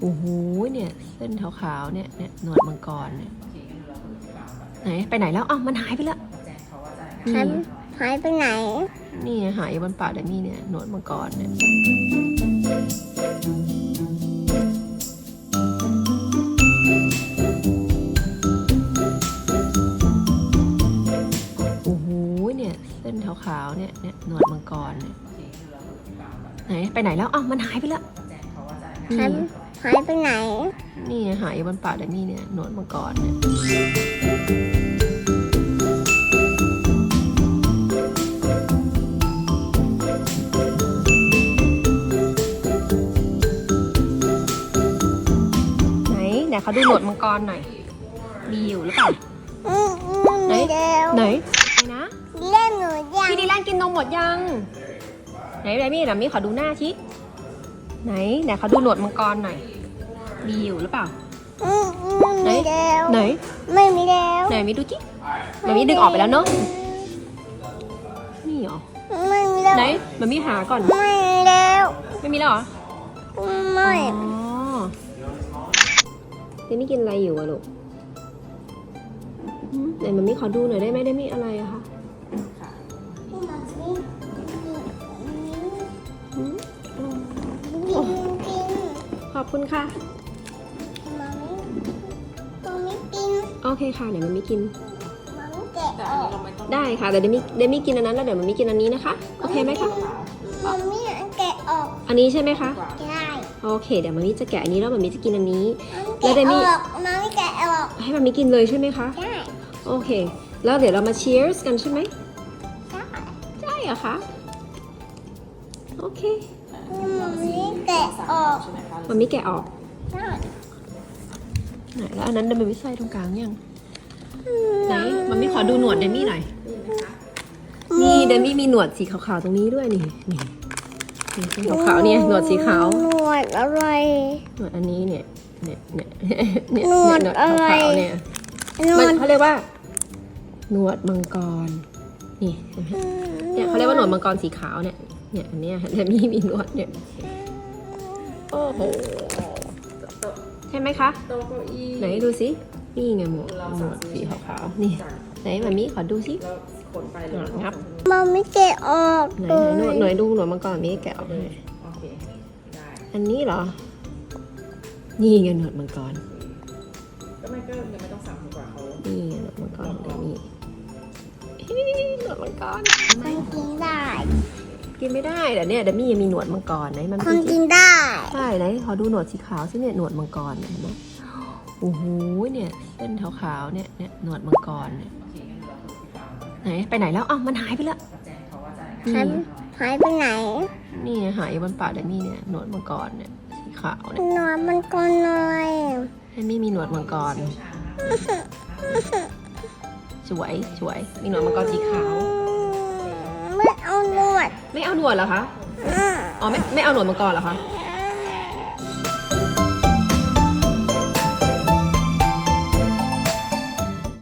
โอ้โหเนี่ย เส้นขาวๆเนี่ยเนี่ยหนวดมังกรเนี่ยไหนไปไหนแล้วอ้าวมันหายไปแล้วหายนี่หายไปไหน นี่ไงหายอยู่บนปากเดมี่เนี่ยหนวดมังกรเนี่ยโอ้โหเนี่ย เส้นขาวๆเนี่ยเนี่ยหนวดมังกรเนี่ยไหนไปไหนแล้วอ้าวมันหายไปแล้วหายนี่ หายไปไหน นี่ไงหายอยู่บนปากเดมี่เนี่ยหนวดมังกรเนี่ยไหนไหนเขาดูหนวดมังกรหน่อย มีอยู่หรือเปล่า อืมอืมไหนเร็วไหนไหนนะเล่นหนูยังพี่ดีแลนกินนมหมดยัง ไหนไหนมี่ไหนมี่ขอดูหน้าชิ ไหนไหนเขาดูหนวดมังกรหน่อย มีอยู่หรือเปล่าอืมอืมไหนเร็วไหน ไม่มีแล้วไหนมีดูจิไหนมีดึงออกไปแล้วเนาะนี่เหรอไม่มีแล้วไหนมันมีหาก่อน ไม่มีแล้ว ไม่มีแล้วเหรอไม่อ๋อเดมี่กินอะไรอยู่อะลูกหืมไหนมันมีขอดูหน่อยได้ไหมได้มีอะไรอะคะ อบคุณค่ะ มามิตัวไม่กินโอเคค่ะ เดี๋ยวมันมีกิน มามิแกะออกได้ค่ะแต่เดมี่เดมี่กินอันนั้นแล้วเดี๋ยวมันมีกินอันนี้นะคะ โอเคไหมคะ มามิแกะออกอันนี้ใช่ไหมคะ ได้โอเค เดี๋ยวมันมีจะแกะอันนี้แล้วมันมีจะกินอันนี้มาแล้วเดมี่แกะออกมามิแกะออกให้มันมีกินเลยใช่ไหมคะ ได้โอเค แล้วเดี๋ยวเรามา cheers กันใช่ไหม ได้ใช่เหรอคะ โอเค มามิแกะออกมันมีแกะออกได้ไหนแล้วอันนั้นเดมี่ใส่ตรงกลางยังไหนมันมีขอดูหนวดเดมี่หน่อยนี่เดมี่มีหนวดสีขาวๆตรงนี้ด้วยนี่นี่นี่สีขาวๆเนี่ยหนวดสีขาวหนวดอะไรหนวดอันนี้เนี่ยเนี่ยเนี่ยเนี่ยหนวดหนวดอะไรขาวๆเนี่ยหนวมันดเขาเรียกว่า หนวดมังกรนี่เห็นไหมเนี่ยเขาเรียกว่าหนวดมังกรสีขาวเนี่ย เนี่ยอันเนี้ยแต่มีมีหนวดเนี่ย โอ้โห ใช่ไหมคะ โต๊ะเก้าอี้ไหนดูสินี่ไงหมวกหนวดสีขาวๆ นี่ ไหนมามีขอดูสิ แล้วขนไปเลย งับมามิแกะออกไหนตัวไหนหนวดหน่วยดูหนวดมังกรมีแกะออกให้โอเค ได้ อันนี้เหรอ นี่ไงหนวดมังกร ก็ไม่ก็ยังไม่ต้องสั่งดีกว่าเขานี่ไงหนวดมังกรเดี๋ยวนี่เฮ้ยหนวดมังกร มันกินได้ กินไม่ได้แต่เนี่ยเดมี่ยังมีหนวดมังกรไหนมันคเป็นนกินได้ใช่ไหนขอดูหนวดสีขาวสิเนี่ยหนวดมังกรเนี่ยเห็นไหมโอ้โหเนี่ยเส้นขาวๆเนี่ยเนี่ยหนวดมังกรเนี่ยไหนไปไหนแล้วอ้าวมันหายไปแล้วหายนี่หายไปไหน นี่ไงหายอยู่บนปากเดมี่เนี่ยหนวดมังกรเนี่ยสีขาวเนี่ยหนวดมันก็น้อยเดมี่มีหนวดมังกรสวยสวยมีหนวดมังกรสีขาว ไม่เอาหนวดไม่เอาหนวดเหรอคะอะอ๋อไม่ไม่เอาหนวดมังกรเหรอคะไ